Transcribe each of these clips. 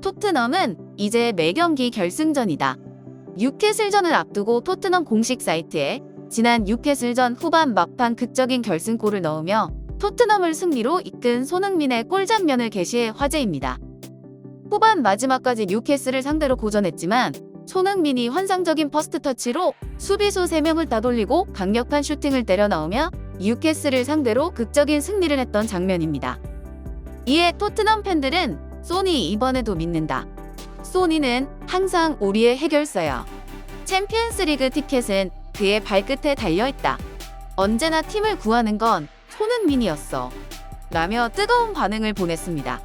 토트넘은 이제 매경기 결승전이다. 뉴캐슬전을 앞두고 토트넘 공식 사이트에 지난 뉴캐슬전 후반 막판 극적인 결승골을 넣으며 토트넘을 승리로 이끈 손흥민의 골 장면을 게시해 화제입니다. 후반 마지막까지 뉴캐슬을 상대로 고전했지만 손흥민이 환상적인 퍼스트 터치로 수비수 3명을 따돌리고 강력한 슈팅을 때려 넣으며 뉴캐슬을 상대로 극적인 승리를 했던 장면입니다. 이에 토트넘 팬들은 소니 이번에도 믿는다. 소니는 항상 우리의 해결사야. 챔피언스 리그 티켓은 그의 발끝에 달려있다. 언제나 팀을 구하는 건 손흥민이었어. 라며 뜨거운 반응을 보냈습니다.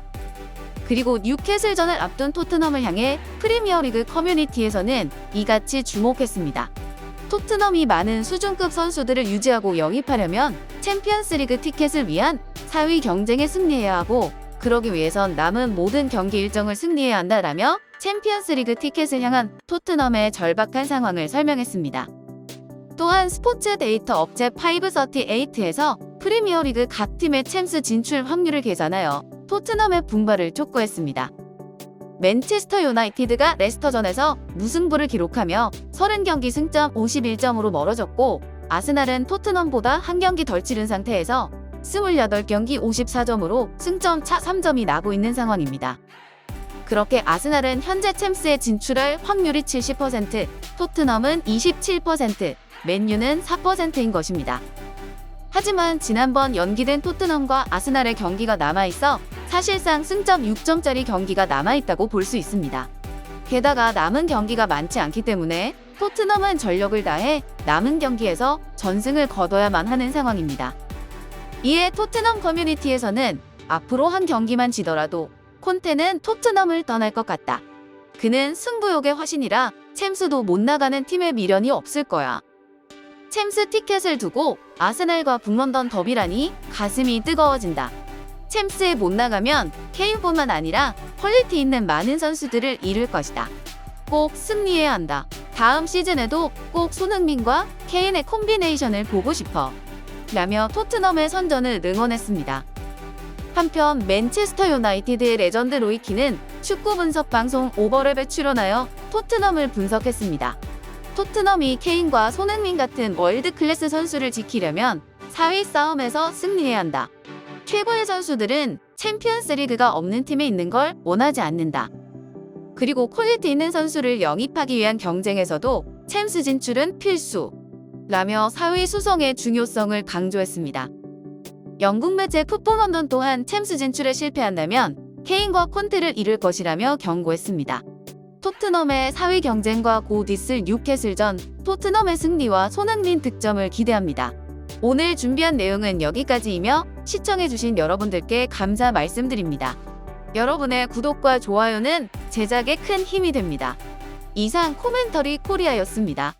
그리고 뉴캐슬전을 앞둔 토트넘을 향해 프리미어리그 커뮤니티에서는 이같이 주목했습니다. 토트넘이 많은 수준급 선수들을 유지하고 영입하려면 챔피언스리그 티켓을 위한 4위 경쟁에 승리해야 하고 그러기 위해선 남은 모든 경기 일정을 승리해야 한다라며 챔피언스리그 티켓을 향한 토트넘의 절박한 상황을 설명했습니다. 또한 스포츠 데이터 업체 538에서 프리미어리그 각 팀의 챔스 진출 확률을 계산하여 토트넘의 분발을 촉구했습니다. 맨체스터 유나이티드가 레스터전에서 무승부를 기록하며 30경기 승점 51점으로 멀어졌고 아스날은 토트넘보다 한 경기 덜 치른 상태에서 28경기 54점으로 승점 차 3점이 나고 있는 상황입니다. 그렇게 아스날은 현재 챔스에 진출할 확률이 70%, 토트넘은 27%, 맨유는 4%인 것입니다. 하지만 지난번 연기된 토트넘과 아스날의 경기가 남아있어 사실상 승점 6점짜리 경기가 남아있다고 볼 수 있습니다. 게다가 남은 경기가 많지 않기 때문에 토트넘은 전력을 다해 남은 경기에서 전승을 거둬야만 하는 상황입니다. 이에 토트넘 커뮤니티에서는 앞으로 한 경기만 지더라도 콘테는 토트넘을 떠날 것 같다. 그는 승부욕의 화신이라 챔스도 못 나가는 팀의 미련이 없을 거야. 챔스 티켓을 두고 아스날과 북런던 더비라니 가슴이 뜨거워진다. 챔스에 못 나가면 케인뿐만 아니라 퀄리티 있는 많은 선수들을 잃을 것이다. 꼭 승리해야 한다. 다음 시즌에도 꼭 손흥민과 케인의 콤비네이션을 보고 싶어. 라며 토트넘의 선전을 응원했습니다. 한편 맨체스터 유나이티드의 레전드 로이키는 축구 분석 방송 오버랩에 출연하여 토트넘을 분석했습니다. 토트넘이 케인과 손흥민 같은 월드 클래스 선수를 지키려면 4위 싸움에서 승리해야 한다. 최고의 선수들은 챔피언스 리그가 없는 팀에 있는 걸 원하지 않는다. 그리고 퀄리티 있는 선수를 영입하기 위한 경쟁에서도 챔스 진출은 필수. 라며 4위 수성의 중요성을 강조했습니다. 영국 매체 풋볼 런던 또한 챔스 진출에 실패한다면 케인과 콘테를 잃을 것이라며 경고했습니다. 토트넘의 4위 경쟁과 곧 있을 뉴캐슬전 토트넘의 승리와 손흥민 득점을 기대합니다. 오늘 준비한 내용은 여기까지이며 시청해주신 여러분들께 감사 말씀드립니다. 여러분의 구독과 좋아요는 제작에 큰 힘이 됩니다. 이상 코멘터리 코리아였습니다.